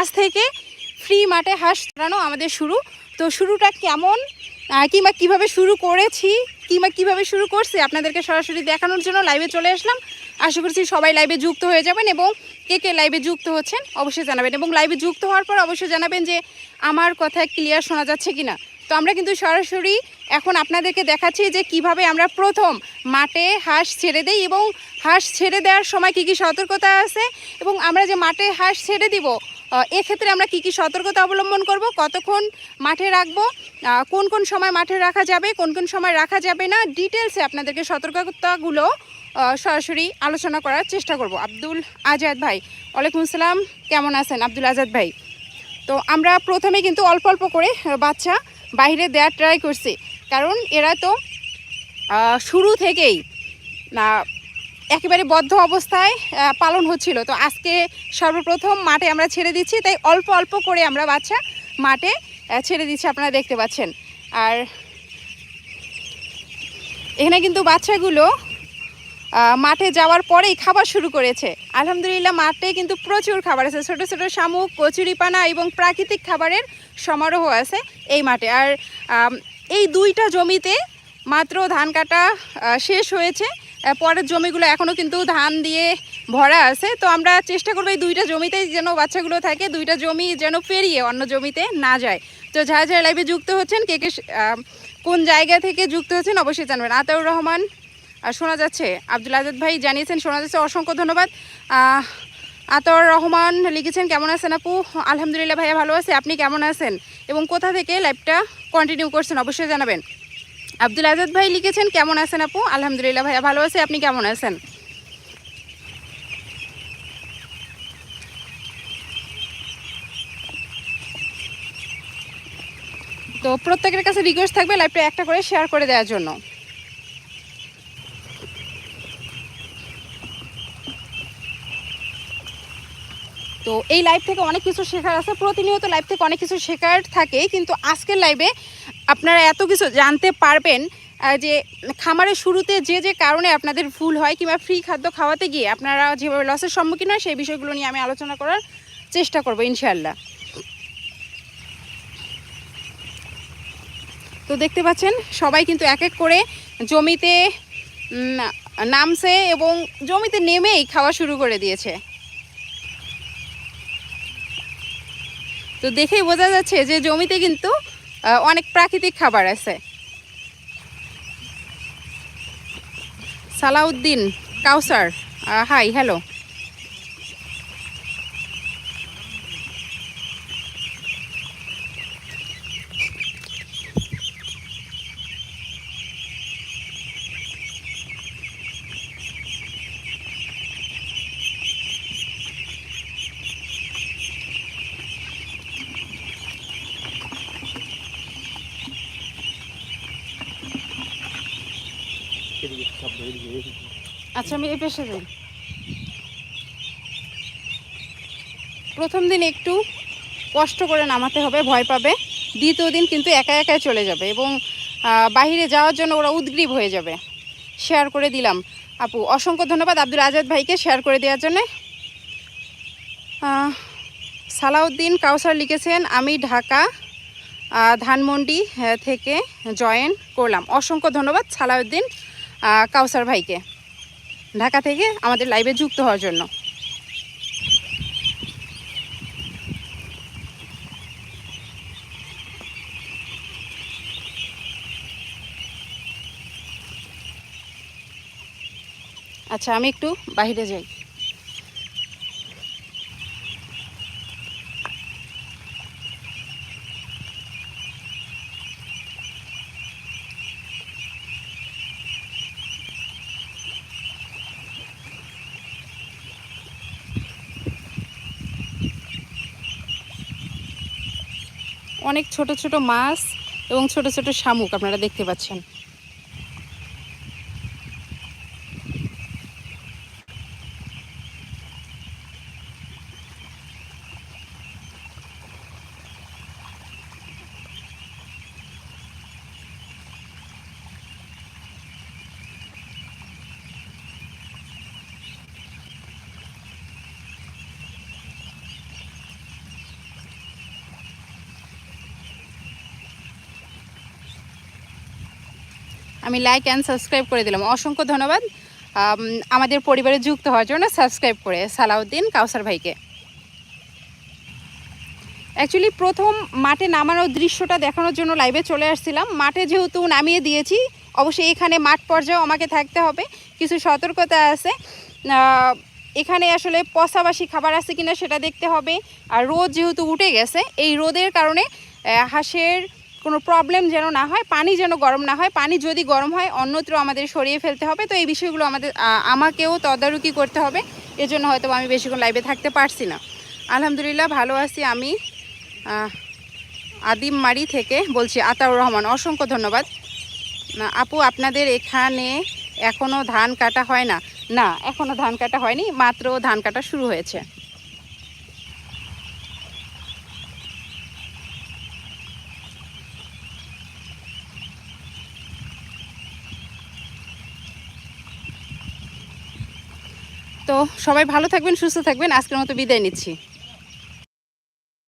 আজ থেকে ফ্রি মাঠে হাঁস চড়ানো আমাদের শুরু। তো শুরুটা কেমন? কিংবা কীভাবে শুরু করেছি, কিংবা কীভাবে শুরু করছি, আপনাদেরকে সরাসরি দেখানোর জন্য লাইভে চলে আসলাম। আশা করছি সবাই লাইভে যুক্ত হয়ে যাবেন এবং কে কে লাইভে যুক্ত হচ্ছেন অবশ্যই জানাবেন। এবং লাইভে যুক্ত হওয়ার পর অবশ্যই জানাবেন যে আমার কথা ক্লিয়ার শোনা যাচ্ছে কি না তো আমরা কিন্তু সরাসরি এখন আপনাদেরকে দেখাচ্ছি যে কীভাবে আমরা প্রথম মাঠে হাঁস ছেড়ে দেই এবং হাঁস ছেড়ে দেওয়ার সময় কী কী সতর্কতা আছে এবং আমরা যে মাঠে হাঁস ছেড়ে দিব এক্ষেত্রে আমরা কি কি সতর্কতা অবলম্বন করব? কতক্ষণ মাঠে রাখব? কোন কোন সময় মাঠে রাখা যাবে? কোন কোন সময় রাখা যাবে না? ডিটেলসে আপনাদেরকে সতর্কতাগুলো সরাসরি আলোচনা করার চেষ্টা করব। আব্দুল আজাদ ভাই ওয়ালাইকুম আসসালাম। কেমন আছেন আব্দুল আজাদ ভাই? তো আমরা প্রথমে কিন্তু অল্প অল্প করে বাচ্চা বাইরে দেওয়ার ট্রাই করছি। কারণ এরা তো শুরু থেকেই আহ, একেবারে বদ্ধ অবস্থায় পালন হচ্ছিল। তো আজকে সর্বপ্রথম মাঠে আমরা ছেড়ে দিচ্ছি, তাই অল্প অল্প করে আমরা বাচ্চা মাঠে ছেড়ে দিচ্ছি, আপনারা দেখতে পাচ্ছেন। আর এখানে কিন্তু বাচ্চাগুলো মাঠে যাওয়ার পরেই খাবার শুরু করেছে। আলহামদুলিল্লাহ, মাঠে কিন্তু প্রচুর খাবার আছে। ছোট ছোট শামুক কচুরিপানা এবং প্রাকৃতিক খাবারের সমারোহ আছে এই মাঠে। আর এই দুইটা জমিতে মাত্র ধান কাটা শেষ হয়েছে। পরের জমিগুলো এখনও কিন্তু ধান দিয়ে ভরা আছে। তো আমরা চেষ্টা করব এই দুইটা জমিতেই যেন বাচ্চাগুলো থাকে, দুইটা জমি যেন পেরিয়ে অন্য জমিতে না যায়। তো যারা যারা লাইভে যুক্ত হচ্ছেন কে কে কোন জায়গা থেকে যুক্ত হচ্ছেন অবশ্যই জানবেন। আতাউর রহমান, আর শোনা যাচ্ছে, আব্দুল আজাদ ভাই জানিয়েছেন, শোনা যাচ্ছে, অসংখ্য ধন্যবাদ। আতর রহমান লিখেছেন, কেমন আছেন আপু? আলহামদুলিল্লাহ ভাইয়া ভালো আছে, আপনি কেমন আছেন? এবং কোথা থেকে লাইভটা কন্টিনিউ করছেন অবশ্যই জানাবেন। আব্দুল আজাদ ভাই লিখেছেন, কেমন আছেন আপু? আলহামদুলিল্লাহ ভাইয়া ভালো আছে, আপনি কেমন আছেন? তো প্রত্যেকের কাছে রিকোয়েস্ট থাকবে লাইভটা একটা করে শেয়ার করে দেওয়ার জন্য। তো এই লাইভ থেকে অনেক কিছু শেখার আছে, প্রতিনিয়ত লাইভ থেকে অনেক কিছু শেখার থাকে, কিন্তু আজকের লাইভে আপনারা এত কিছু জানতে পারবেন যে খামারের শুরুতে যে যে কারণে আপনাদের ভুল হয় কিংবা ফ্রি খাদ্য খাওয়াতে গিয়ে আপনারা যেভাবে লসের সম্মুখীন হয় সেই বিষয়গুলো নিয়ে আমি আলোচনা করার চেষ্টা করব ইনশাল্লাহ তো দেখতে পাচ্ছেন, সবাই কিন্তু এক এক করে জমিতে নামছে এবং জমিতে নেমেই খাওয়া শুরু করে দিয়েছে। তো দেখেই বোঝা যাচ্ছে যে জমিতে কিন্তু অনেক প্রাকৃতিক খাবার আছে। সালাউদ্দিন কাউসার হাই হ্যালো আচ্ছা আমি এই পেশে যাই। প্রথম দিন একটু কষ্ট করে নামাতে হবে, ভয় পাবে। দ্বিতীয় দিন কিন্তু একা একাই চলে যাবে এবং বাহিরে যাওয়ার জন্য ওরা উদ্গ্রীব হয়ে যাবে। শেয়ার করে দিলাম। আপু, অসংখ্য ধন্যবাদ আব্দুল আজাদ ভাইকে শেয়ার করে দেওয়ার জন্যে। সালাউদ্দিন কাউসার লিখেছেন, আমি ঢাকা ধানমন্ডি থেকে জয়েন করলাম। অসংখ্য ধন্যবাদ সালাউদ্দিন। কাউসার ভাইকে। ঢাকা থেকে আমাদের লাইভে যুক্ত হওয়ার জন্য। আচ্ছা আমি একটু বাহিরে যাই। অনেক ছোট ছোট মাছ এবং ছোট ছোট শামুক আপনারা দেখতে পাচ্ছেন। আমি লাইক অ্যান্ড সাবস্ক্রাইব করে দিলাম। অসংখ্য ধন্যবাদ। আমাদের পরিবারে যুক্ত হওয়ার জন্য সাবস্ক্রাইব করে। সালাউদ্দিন কাউসার ভাইকে। অ্যাকচুয়ালি প্রথম মাঠে নামানোর দৃশ্যটা দেখানোর জন্য লাইভে চলে আসছিলাম। মাঠে যেহেতু নামিয়ে দিয়েছি, অবশ্যই এখানে মাঠ পর্যায়েও আমাকে থাকতে হবে। কিছু সতর্কতা আছে। এখানে আসলে পশাবাসি খাবার আছে কিনা সেটা দেখতে হবে। আর রোদ যেহেতু উঠে গেছে, এই রোদের কারণে হাঁসের কোনো প্রবলেম যেন না হয় পানি যেন গরম না হয় পানি যদি গরম হয় অন্যত্র আমাদের সরিয়ে ফেলতে হবে। তো এই বিষয়গুলো আমাদের আমাকেও তদারকি করতে হবে। এজন্য হয়তো আমি বেশিক্ষণ লাইভে থাকতে পারছি না। আলহামদুলিল্লাহ ভালো আছি আমি। আহ, আদিম মারি থেকে বলছি আতাউর রহমান অসংখ্য ধন্যবাদ। আপু আপনাদের এখানে এখনও ধান কাটা হয় না? না এখনও ধান কাটা হয়নি মাত্র ধান কাটা শুরু হয়েছে। তো সবাই ভালো থাকবেন সুস্থ থাকবেন। আজকের মতো বিদায় নিচ্ছি।